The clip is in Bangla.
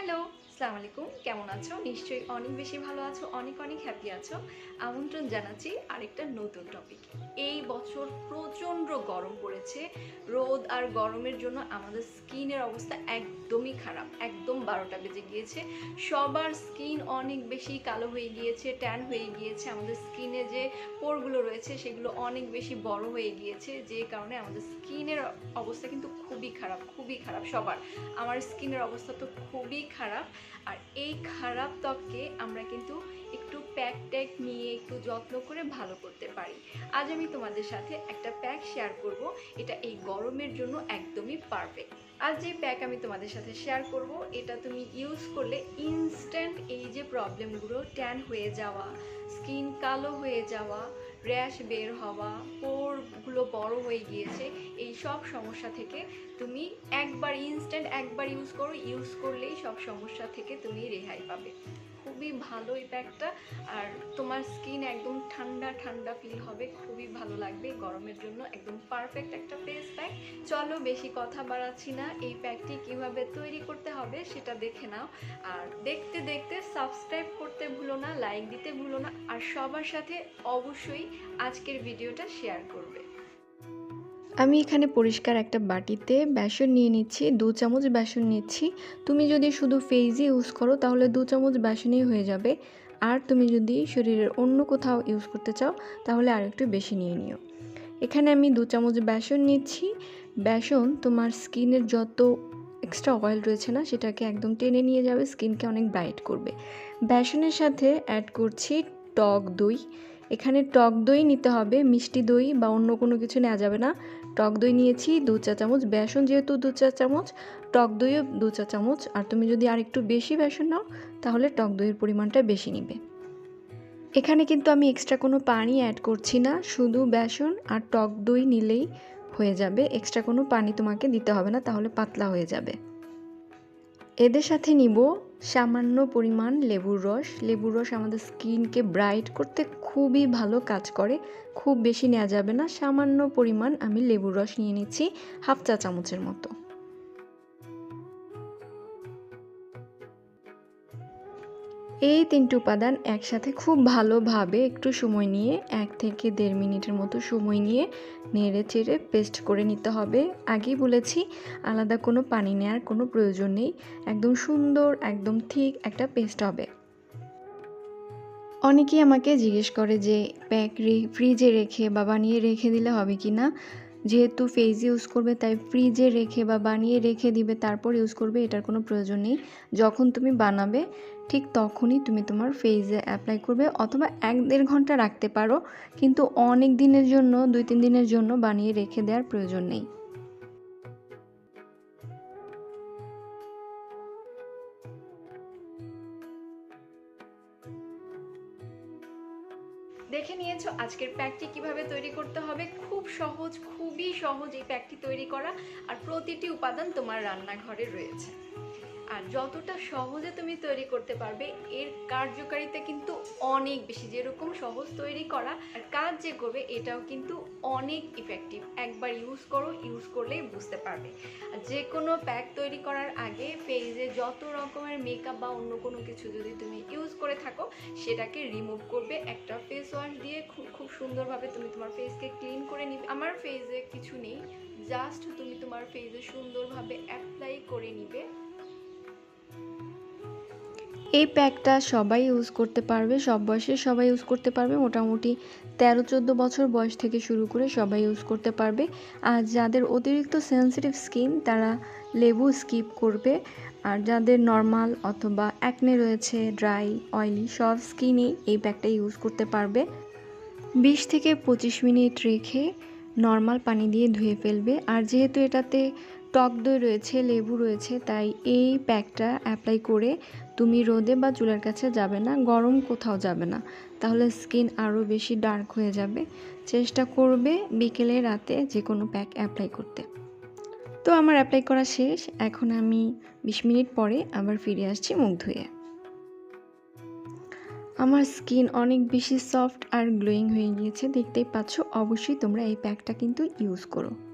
হ্যালো আসসালামু আলাইকুম। কেমন আছো? নিশ্চয়ই অনেক বেশি ভালো আছো, অনেক অনেক হ্যাপি আছো। আমন্ত্রণ জানাচ্ছি আরেকটা নতুন টপিক এই বছর প্রচণ্ড গরম পড়েছে। রোদ আর গরমের জন্য আমাদের স্কিনের অবস্থা একদমই খারাপ। একদম বারোটা বেজে গিয়েছে। সবার স্কিন অনেক বেশি কালো হয়ে গিয়েছে ট্যান হয়ে গিয়েছে। আমাদের স্কিনে যে পোরগুলো রয়েছে, সেগুলো অনেক বেশি বড় হয়ে গিয়েছে। যে কারণে আমাদের স্কিনের অবস্থা কিন্তু খুবই খারাপ খুবই খারাপ সবার। আমার স্কিনের অবস্থা তো খুবই খারাপ। আর এই খারাপ ত্বককে আমরা কিন্তু একটু প্যাক ট্যাক নিয়ে একটু যত্ন করে ভালো করতে পারি। আজ আমি তোমাদের সাথে একটা প্যাক শেয়ার করব। এটা এই গরমের জন্য একদমই পারফেক্ট আজ যে প্যাক আমি তোমাদের সাথে শেয়ার করব, এটা তুমি ইউজ করলে ইনস্ট্যান্ট এই যে প্রবলেমগুলো ট্যান হয়ে যাওয়া স্কিন কালো হয়ে যাওয়া র্যাশ বের হওয়া পোরগুলো বড় হয়ে গিয়েছে সব সমস্যা থেকে তুমি একবার ইনস্ট্যান্ট একবার ইউজ করো ইউজ করলেই সব সমস্যা থেকে তুমি রেহাই পাবে। খুবই ভালো এই প্যাকটা আর তোমার স্কিন একদম ঠান্ডা ঠান্ডা ফিল হবে, খুবই ভালো লাগবে। গরমের জন্য একদম পারফেক্ট একটা ফেস প্যাক চলো বেশি কথা বাড়াচ্ছি না, এই প্যাকটি কীভাবে তৈরি করতে হবে সেটা দেখে নাও। আর দেখতে দেখতে সাবস্ক্রাইব করতে ভুলো না লাইক দিতে ভুলো না। আর সবার সাথে অবশ্যই আজকের ভিডিওটা শেয়ার করবে। আমি এখানে পরিষ্কার একটা বাটিতে বেসন নিয়ে নিচ্ছি, দু চামচ বেসন নিচ্ছি। তুমি যদি শুধু ফেজই ইউজ করো, তাহলে দু চামচ বেসনই হয়ে যাবে। আর তুমি যদি শরীরের অন্য কোথাও ইউজ করতে চাও, তাহলে আর একটু বেশি নিয়ে নিও। এখানে আমি দু চামচ বেসন নিচ্ছি। বেসন তোমার স্কিনের যত এক্সট্রা অয়েল রয়েছে না, সেটাকে একদম টেনে নিয়ে যাবে, স্কিনকে অনেক ব্রাইট করবে। বেসনের সাথে অ্যাড করছি টক দই। এখানে টক দই নিতে হবে, মিষ্টি দই বা অন্য কোনো কিছু নেওয়া যাবে না। টক দই নিয়েছি দু চা চামচ, বেসন যেহেতু দু চা চামচ, টক দইও দু চা চামচ। আর তুমি যদি আর একটু বেশি বেসন নাও, তাহলে টক দইয়ের পরিমাণটা বেশি নিবে। এখানে কিন্তু আমি এক্সট্রা কোনো পানি অ্যাড করছি না, শুধু বেসন আর টক দই নিলেই হয়ে যাবে। এক্সট্রা কোনো পানি তোমাকে দিতে হবে না, তাহলে পাতলা হয়ে যাবে। এদের সাথে নিব সামান্য পরিমাণ লেবুর রস। লেবুর রস আমাদের স্কিনকে ব্রাইট করতে খুবই ভালো কাজ করে। খুব বেশি নেওয়া যাবে না। সামান্য পরিমাণ আমি লেবুর রস নিয়ে নিচ্ছি হাফ চা চামচের মতো। এই তিনটি উপাদান একসাথে খুব ভালোভাবে একটু সময় নিয়ে, এক থেকে দেড় মিনিটের মতো সময় নিয়ে নেড়ে চেড়ে পেস্ট করে নিতে হবে। আগেই বলেছি, আলাদা কোনো পানি নেওয়ার কোনো প্রয়োজন নেই। একদম সুন্দর, একদম ঠিক একটা পেস্ট হবে। অনেকেই আমাকে জিজ্ঞেস করে যে, প্যাক ফ্রিজে রেখে বা বানিয়ে রেখে দিলে হবে কি না? যেহেতু ফেজ ইউজ করবে, তাই ফ্রিজে রেখে বা বানিয়ে রেখে দিবে, তারপর ইউজ করবে, এটার কোনো প্রয়োজন নেই। যখন তুমি বানাবে, ঠিক তখনই তুমি তোমার ফেজে অ্যাপ্লাই করবে, অথবা এক দেড় ঘণ্টা রাখতে পারো, কিন্তু অনেক দিনের জন্য, দুই তিন দিনের জন্য বানিয়ে রেখে দেওয়ার প্রয়োজন নেই। দেখে নিয়েছো আজকের প্যাকটি কীভাবে তৈরি করতে হবে? খুব সহজ, খুবই সহজ এই প্যাকটি তৈরি করা আর প্রতিটি উপাদান তোমার রান্নাঘরে রয়েছে। আর যতটা সহজে তুমি তৈরি করতে পারবে, এর কার্যকারিতা কিন্তু অনেক বেশি। যেরকম সহজ তৈরি করা আর কাজ যে করবে, এটাও কিন্তু অনেক ইফেক্টিভ একবার ইউজ করো ইউজ করলেই বুঝতে পারবে। আর যে কোনো প্যাক তৈরি করার আগে ফেজে যত রকমের মেকআপ বা অন্য কোনো কিছু যদি তুমি ইউজ করে থাকো, সেটাকে রিমুভ করবে। একটা ফেস ওয়াশ দিয়ে খুব খুব সুন্দরভাবে তুমি তোমার ফেসকে ক্লিন করে নিবে। আমার ফেসে কিছু নেই জাস্ট তুমি তোমার ফেসে সুন্দরভাবে অ্যাপ্লাই করে নিবে। এই প্যাকটা সবাই ইউজ করতে পারবে, সব বয়সে সবাই ইউজ করতে পারবে। মোটামুটি তেরো চোদ্দ বছর বয়স থেকে শুরু করে সবাই ইউজ করতে পারবে। আর যাদের অতিরিক্ত সেন্সিটিভ স্কিন তারা লেবু স্কিপ করবে। আর যাদের নর্মাল অথবা অ্যাকনে রয়েছে ড্রাই অয়েলি সব স্কিনেই এই প্যাকটা ইউজ করতে পারবে। বিশ থেকে পঁচিশ মিনিট রেখে নর্মাল পানি দিয়ে ধুয়ে ফেলবে। আর যেহেতু এটাতে টক দই রয়েছে, লেবু রয়েছে, তাই এই প্যাকটা অ্যাপ্লাই করে তুমি রোদে বা চুলের কাছে যাবে না, গরম কোথাও যাবে না। তাহলে স্কিন আরও বেশি ডার্ক হয়ে যাবে। চেষ্টা করবে বিকেলে রাতে যে কোনো প্যাক অ্যাপ্লাই করতে। তো আমার অ্যাপ্লাই করা শেষ। এখন আমি বিশ মিনিট পরে আবার ফিরে আসছি মুখ ধুয়ে। আমার স্কিন অনেক বেশি সফট আর গ্লোয়িং হয়ে গিয়েছে। দেখতেই পাচ্ছ, অবশ্যই তোমরা এই প্যাকটা কিন্তু ইউজ করো।